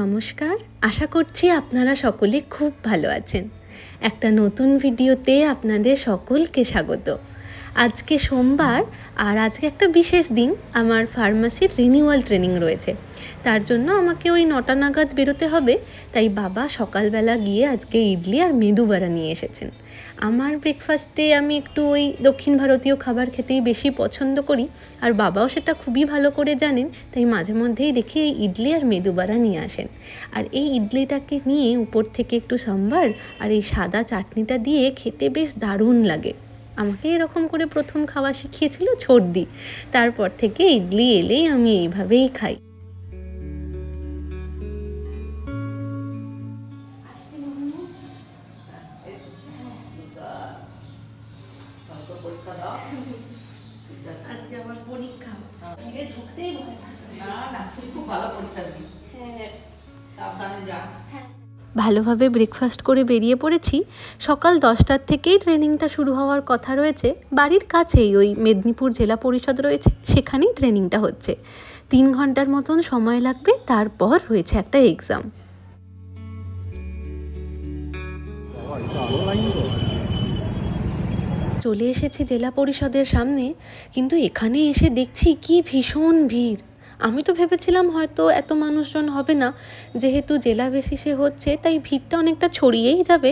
নমস্কার আশা করছি আপনারা সকলে খুব ভালো আছেন। একটা নতুন ভিডিওতে আপনাদের সকলকে স্বাগত। আজকে সোমবার আর আজকে একটা বিশেষ দিন, আমার ফার্মাসির রিনিউয়াল ট্রেনিং রয়েছে। তার জন্য আমাকে ওই নটা নাগাদ বেরোতে হবে, তাই বাবা সকালবেলা গিয়ে আজকে ইডলি আর মেদু বড়া নিয়ে এসেছেন। আমার ব্রেকফাস্টে আমি একটু ওই দক্ষিণ ভারতীয় খাবার খেতেই বেশি পছন্দ করি, আর বাবাও সেটা খুবই ভালো করে জানেন, তাই মাঝে মধ্যেই দেখি এই ইডলি আর মেদু বড়া নিয়ে আসেন। আর এই ইডলিটাকে নিয়ে উপর থেকে একটু সাম্বার আর এই সাদা চাটনিটা দিয়ে খেতে বেশ দারুণ লাগে। আমাকে এরকম করে প্রথম খাওয়া শিখিয়েছিল ছোটদি। তারপর থেকে ইডলি এলেই আমি এইভাবেই খাই। আজকে আমার পরীক্ষা ঢুকতেই ভয় না না তুই খুব ভালো পরীক্ষা দিবি। হ্যাঁ। সাবধানে যা। ভালোভাবে ব্রেকফাস্ট করে বেরিয়ে পড়েছি। সকাল দশটার থেকেই ট্রেনিংটা শুরু হওয়ার কথা রয়েছে। বাড়ির কাছেই ওই মেদিনীপুর জেলা পরিষদ রয়েছে, সেখানেই ট্রেনিংটা হচ্ছে। তিন ঘণ্টার মতন সময় লাগবে, তারপর রয়েছে একটা এক্সাম চলে এসেছি জেলা পরিষদের সামনে, কিন্তু এখানে এসে দেখছি কি ভীষণ ভিড়। আমি তো ভেবেছিলাম হয়তো এত মানুষজন হবে না। যেহেতু জেলা বেসিসে হচ্ছে, তাই ভিড়টা অনেকটা ছড়িয়েই যাবে।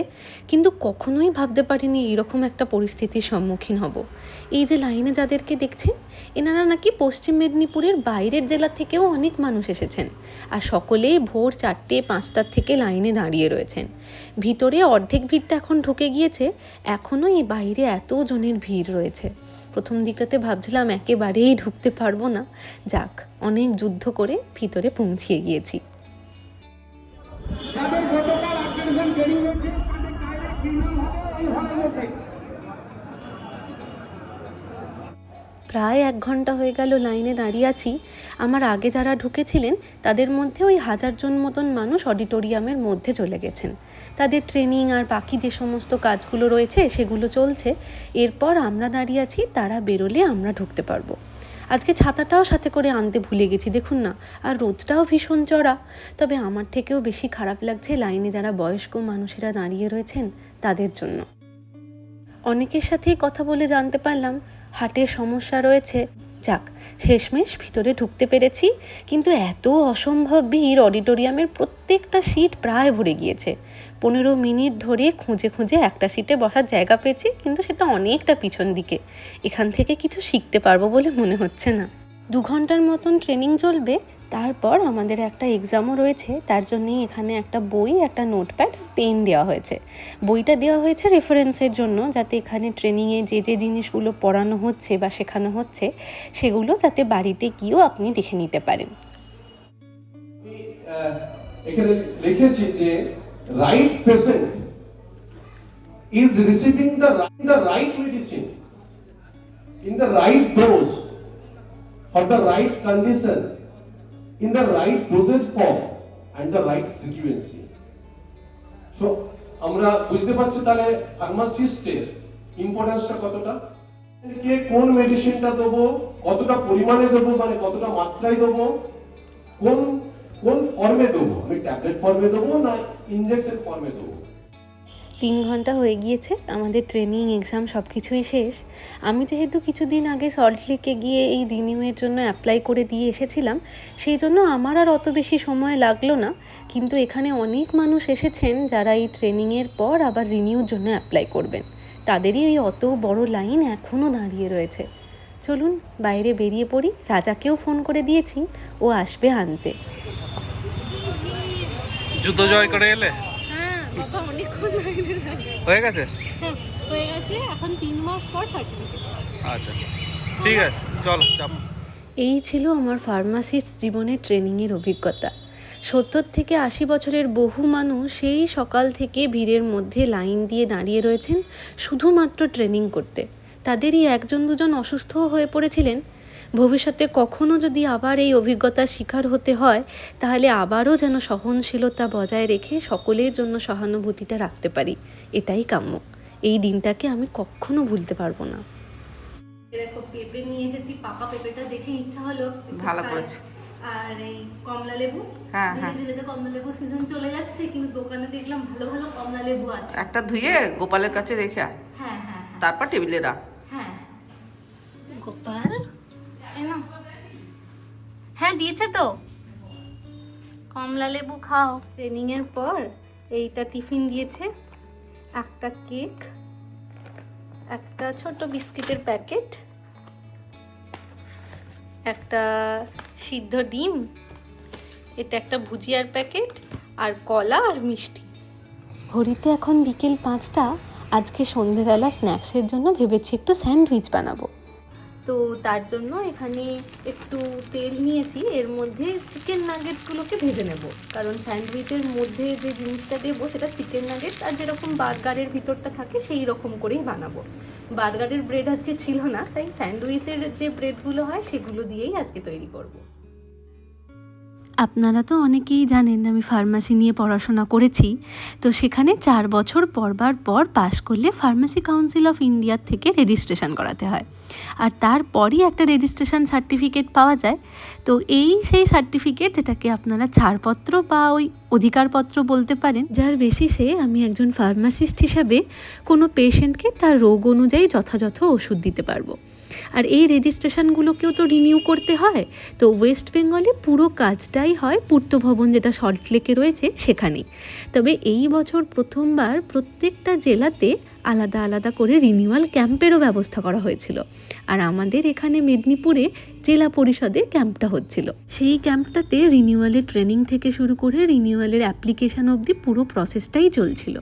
কিন্তু কখনোই ভাবতে পারিনি এরকম একটা পরিস্থিতির সম্মুখীন হব। এই যে লাইনে যাদেরকে দেখছেন এনারা নাকি পশ্চিম মেদিনীপুরের বাইরের জেলা থেকেও অনেক মানুষ এসেছেন আর সকলেই ভোর চারটে, পাঁচটার থেকে লাইনে দাঁড়িয়ে রয়েছেন। ভিতরে অর্ধেক ভিড়টা এখন ঢুকে গিয়েছে, এখনও এই বাইরে এত জনের ভিড় রয়েছে। প্রথম দিকটাতে ভাবছিলাম একেবারেই ঢুকতে পারব না। যাক অনেক যুদ্ধ করে ভিতরে পৌঁছিয়ে গিয়েছি। প্রায় এক ঘণ্টা হয়ে গেল লাইনে দাঁড়িয়ে আছি। আমার আগে যারা ঢুকেছিলেন, তাদের মধ্যে ওই হাজার জন মতন মানুষ অডিটোরিয়ামের মধ্যে চলে গেছেন। তাদের ট্রেনিং আর বাকি যে সমস্ত কাজগুলো রয়েছে, সেগুলো চলছে। এরপর আমরা দাঁড়িয়ে আছি, তারা বেরোলে আমরা ঢুকতে পারব। আজকে ছাতাটাও সাথে করে আনতে ভুলে গেছি, দেখুন না। আর রোদটাও ভীষণ চড়া। তবে আমার থেকেও বেশি খারাপ লাগছে লাইনে যারা বয়স্ক মানুষেরা দাঁড়িয়ে রয়েছেন, তাদের জন্য। অনেকের সাথেই কথা বলে জানতে পারলাম হার্টের সমস্যা রয়েছে। যাক, শেষমেশ ভিতরে ঢুকতে পেরেছি, কিন্তু এত অসম্ভব ভিড় অডিটোরিয়ামের প্রত্যেকটা সিট প্রায় ভরে গিয়েছে। পনেরো মিনিট ধরে খুঁজে খুঁজে একটা সিটে বসার জায়গা পেয়েছি, কিন্তু সেটা অনেকটা পিছন দিকে। এখান থেকে কিছু শিখতে পারব বলে মনে হচ্ছে না। দু ঘণ্টার মতন ট্রেনিং চলবে, তারপর আমাদের একটা এক্সামও রয়েছে, তার জন্যই এখানে একটা বই, একটা নোটপ্যাড পেন দেওয়া হয়েছে। বইটা দেওয়া হয়েছে রেফারেন্সের জন্য, যাতে এখানে ট্রেনিংয়ে যে যে জিনিসগুলো পড়ানো হচ্ছে বা শেখানো হচ্ছে, সেগুলো যাতে বাড়িতে গিয়েও আপনি দেখে নিতে পারেন। এখানে লিখেছি যে right patient is receiving the right medicine in the right dose for the right condition in the right dosage form and the right frequency so আমরা বুঝতে পারছি তাহলে ফার্মাসিস্টের ইম্পর্টেন্সটা কতটা? কে কোন মেডিসিনটা দেবো, কতটা পরিমাণে দেবো মানে কতটা মাত্রায় দেবো, কোন কোন ফর্মে দেবো? আমি ট্যাবলেট ফর্মে দেবো না ইনজেকশন ফর্মে দেবো? তিন ঘণ্টা হয়ে গিয়েছে, আমাদের ট্রেনিং এক্সাম সব কিছুই শেষ। আমি যেহেতু কিছুদিন আগে সল্টলেকে গিয়ে এই রিনিউয়ের জন্য অ্যাপ্লাই করে দিয়ে এসেছিলাম, সেই জন্য আমার আর অত বেশি সময় লাগল না। কিন্তু এখানে অনেক মানুষ এসেছেন যারা এই ট্রেনিংয়ের পর আবার রিনিউর জন্য অ্যাপ্লাই করবেন। তাদেরই ওই অত বড় লাইন এখনও দাঁড়িয়ে রয়েছে। চলুন, বাইরে বেরিয়ে পড়ি। রাজাকেও ফোন করে দিয়েছি, ও আসবে আনতে। যুদ্ধ জয় করে এলে? বাবা অনেকক্ষণ লাইনে হয়ে গেছে? হ্যাঁ হয়ে গেছে। এখন তিন মাস পর সার্টিফিকেট আচ্ছা ঠিক আছে চলো চাপ এই ছিল আমার ফার্মাসিস্ট জীবনের ট্রেনিংয়ের অভিজ্ঞতা। সত্তর থেকে আশি বছরের বহু মানুষ সেই সকাল থেকে ভিড়ের মধ্যে লাইন দিয়ে দাঁড়িয়ে রয়েছেন শুধুমাত্র ট্রেনিং করতে। তাদেরই একজন দুজন অসুস্থও হয়ে পড়েছিলেন। ভবিষ্যতে কখনো যদি আবার এই অভিজ্ঞতার শিকার হতে হয় তাহলে আবারও যেন সহনশীলতা বজায় রেখে সকলের জন্য সহানুভূতিটা রাখতে পারি। এটাই কাম্য। এই দিনটাকে আমি কখনো ভুলতে পারব না। দেখো পেঁপে নিয়ে এসেছি পাকা পেঁপেটা দেখে ইচ্ছা হলো। ভালো। করেছ। আর এই কমলা লেবু। হ্যাঁ, ধীরে হ্যাঁ। ধীরে কমলা লেবু সিজন চলে যাচ্ছে কিন্তু দোকানে দেখলাম ভালো ভালো কমলা লেবু আছে। একটা ধুয়ে গোপালের কাছে রেখে হ্যাঁ হ্যাঁ হ্যাঁ। তারপর টেবিলে রাখ। হ্যাঁ। গোপাল। হ্যাঁ দিয়েছে তো। কমলা লেবু খাও। ট্রেনিং এর পর এইটা টিফিন দিয়েছে। একটা কেক একটা ছোট বিস্কিটের প্যাকেট একটা সিদ্ধ ডিম এটা একটা ভুজিয়ার প্যাকেট আর কলা আর মিষ্টি। ঘড়িতে এখন বিকেল পাঁচটা। আজকে সন্ধেবেলা স্ন্যাক্সের জন্য ভেবেছি একটু স্যান্ডউইচ বানাবো। তো তার জন্য এখানে একটু তেল নিয়েছি। এর মধ্যে চিকেন নাগেটগুলোকে ভেজে নেব। কারণ স্যান্ডউইচের মধ্যে যে জিনিসটা দেবো, সেটা চিকেন নাগেট আর যেরকম বার্গারের ভিতরটা থাকে, সেই রকম করেই বানাবো। বার্গারের ব্রেড আজকে ছিল না, তাই স্যান্ডউইচের যে ব্রেডগুলো হয়, সেগুলো দিয়েই আজকে তৈরি করব। আপনারা তো অনেকেই জানেন আমি ফার্মাসি নিয়ে পড়াশোনা করেছি। তো সেখানে চার বছর পরবার পর পাশ করলে ফার্মাসি কাউন্সিল অফ ইন্ডিয়ার থেকে রেজিস্ট্রেশন করাতে হয়। আর তারপরই একটা রেজিস্ট্রেশন সার্টিফিকেট পাওয়া যায়। তো এই সেই সার্টিফিকেট যেটাকে আপনারা ছাড়পত্র বা ওই অধিকারপত্র বলতে পারেন, যার বেসিসে আমি একজন ফার্মাসিস্ট হিসাবে কোনো পেশেন্টকে তার রোগ অনুযায়ী যথাযথ ওষুধ দিতে পারব। আর এই রেজিস্ট্রেশনগুলোকেও তো রিনিউ করতে হয়। তো ওয়েস্ট বেঙ্গলে পুরো কাজটাই হয় পূর্ত ভবন যেটা সল্টলেকে রয়েছে সেখানে তবে এই বছর প্রথমবার প্রত্যেকটা জেলাতে আলাদা আলাদা করে রিনিউয়াল ক্যাম্পেরও ব্যবস্থা করা হয়েছিল। আর আমাদের এখানে মেদিনীপুরে জেলা পরিষদে ক্যাম্পটা হচ্ছিল। সেই ক্যাম্পটাতে রিনিউয়ালের ট্রেনিং থেকে শুরু করে রিনিউয়ালের অ্যাপ্লিকেশন অবধি পুরো প্রসেসটাই চলছিল।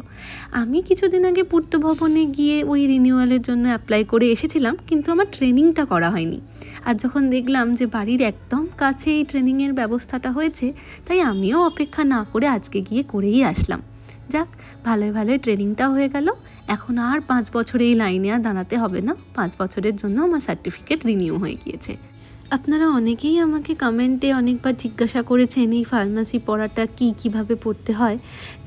আমি কিছুদিন আগে পূর্ত ভবনে গিয়ে ওই রিনিউয়ালের জন্য অ্যাপ্লাই করে এসেছিলাম, কিন্তু আমার ট্রেনিংটা করা হয়নি। আর যখন দেখলাম যে বাড়ির একদম কাছে এই ট্রেনিংয়ের ব্যবস্থাটা হয়েছে, তাই আমিও অপেক্ষা না করে আজকে গিয়ে করেই আসলাম। যাক, ভালোই ভালোই ট্রেনিংটা হয়ে গেল। এখন আর পাঁচ বছর এই লাইনে আর দাঁড়াতে হবে না। পাঁচ বছরের জন্য আমার সার্টিফিকেট রিনিউ হয়ে গিয়েছে। আপনারা অনেকেই আমাকে কমেন্টে অনেকবার জিজ্ঞাসা করেছেন, এই ফার্মাসি পড়াটা কি, কীভাবে পড়তে হয়?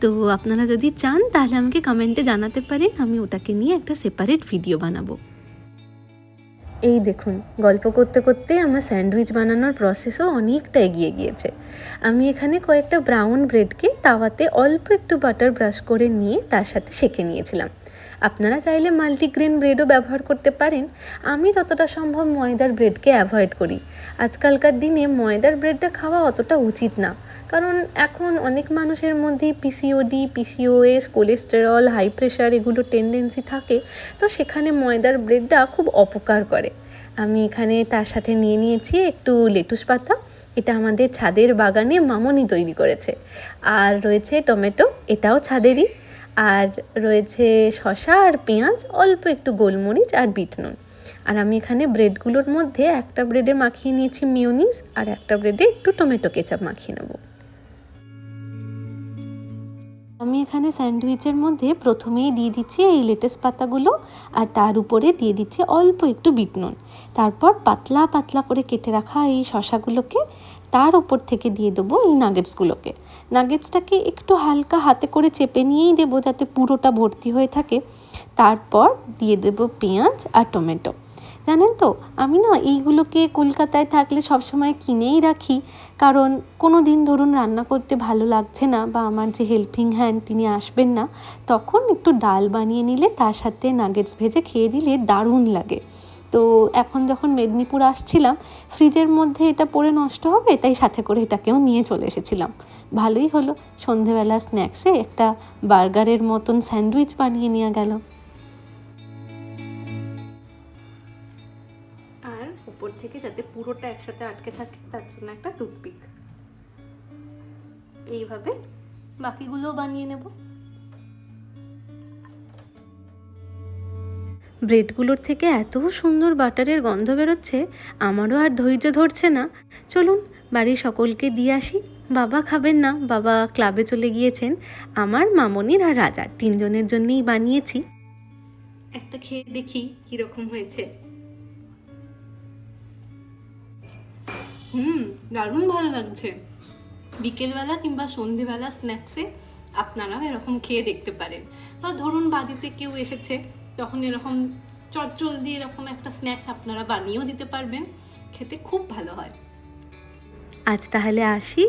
তো আপনারা যদি চান, তাহলে আমাকে কমেন্টে জানাতে পারেন। আমি ওটাকে নিয়ে একটা সেপারেট ভিডিও বানাবো। এই দেখুন, গল্প করতে করতে আমার স্যান্ডউইচ বানানোর প্রসেসও অনেকটা এগিয়ে গিয়েছে। আমি এখানে কয়েকটা ব্রাউন ব্রেডকে তাওয়াতে অল্প একটু বাটার ব্রাশ করে নিয়ে তার সাথে সেঁকে নিয়েছিলাম। আপনারা চাইলে মাল্টিগ্রেন ব্রেডও ব্যবহার করতে পারেন। আমি যতটা সম্ভব ময়দার ব্রেডকে অ্যাভয়েড করি। আজকালকার দিনে ময়দার ব্রেডটা খাওয়া অতটা উচিত না। কারণ এখন অনেক মানুষের মধ্যেই PCOD PCOS cholesterol high pressure এগুলো টেন্ডেন্সি থাকে। তো সেখানে ময়দার ব্রেডটা খুব অপকার করে। আমি এখানে তার সাথে নিয়ে নিয়েছি একটু লেটুস পাতা। এটা আমাদের ছাদের বাগানে মামনি তৈরি করেছে। আর রয়েছে টমেটো, এটাও ছাদেরই। আর রয়েছে শসা আর পেঁয়াজ, অল্প একটু গোলমরিচ আর বিট নুন আর আমি এখানে ব্রেডগুলোর মধ্যে একটা ব্রেডে মাখিয়ে নিয়েছি মিউনিস, আর একটা ব্রেডে একটু টমেটো কেচাপ মাখিয়ে নেব। আমি এখানে স্যান্ডউইচের মধ্যে প্রথমেই দিয়ে দিচ্ছি এই লেটেস্ট পাতাগুলো, আর তার উপরে দিয়ে দিচ্ছি অল্প একটু বিট নুন তারপর পাতলা পাতলা করে কেটে রাখা এই শশাগুলোকে তার উপর থেকে দিয়ে দেবো এই নাগেটসগুলোকে। নাগেটসটাকে একটু হালকা হাতে করে চেপে নিয়েই দেবো যাতে পুরোটা ভর্তি হয়ে থাকে। তারপর দিয়ে দেবো পেঁয়াজ আর টমেটো। জানেন তো, আমি না এইগুলোকে কলকাতায় থাকলে সবসময় কিনেই রাখি। কারণ কোনো দিন ধরুন রান্না করতে ভালো লাগছে না বা আমার যে হেল্পিং হ্যান্ড তিনি আসবেন না, তখন একটু ডাল বানিয়ে নিলে তার সাথে নাগেটস ভেজে খেয়ে দিলে দারুণ লাগে। তো এখন যখন মেদিনীপুর আসছিলাম ফ্রিজের মধ্যে এটা পড়ে নষ্ট হবে, তাই সাথে করে এটাকেও নিয়ে চলে এসেছিলাম। ভালোই হলো। সন্ধেবেলা স্ন্যাক্সে একটা বার্গারের মতন স্যান্ডউইচ বানিয়ে নিয়ে গেল। আর উপর থেকে যাতে পুরোটা একসাথে আটকে থাকে, তার জন্য একটা টুথপিক এইভাবে বাকিগুলোও বানিয়ে নেব। ব্রেডগুলোর থেকে এত সুন্দর বাটারের গন্ধ বেরোচ্ছে, আমারও আর ধৈর্য ধরছে না। চলুন, বাড়ির সকলকে দিয়ে আসি। বাবা খাবেন না বাবা ক্লাবে চলে গিয়েছেন। আমার মামনির আর রাজার তিনজনের জন্যেই বানিয়েছি। একটা খেয়ে দেখি কীরকম হয়েছে। হুম দারুণ ভালো লাগছে। বিকেলবেলা কিংবা সন্ধেবেলা স্ন্যাক্সে আপনারাও এরকম খেয়ে দেখতে পারেন। বা ধরুন বাড়িতে কেউ এসেছে তখন এরকম চটচল দিয়ে এরকম একটা স্ন্যাক্স আপনারা বানিয়েও দিতে পারবেন। খেতে খুব ভালো হয়। আজ তাহলে আসি।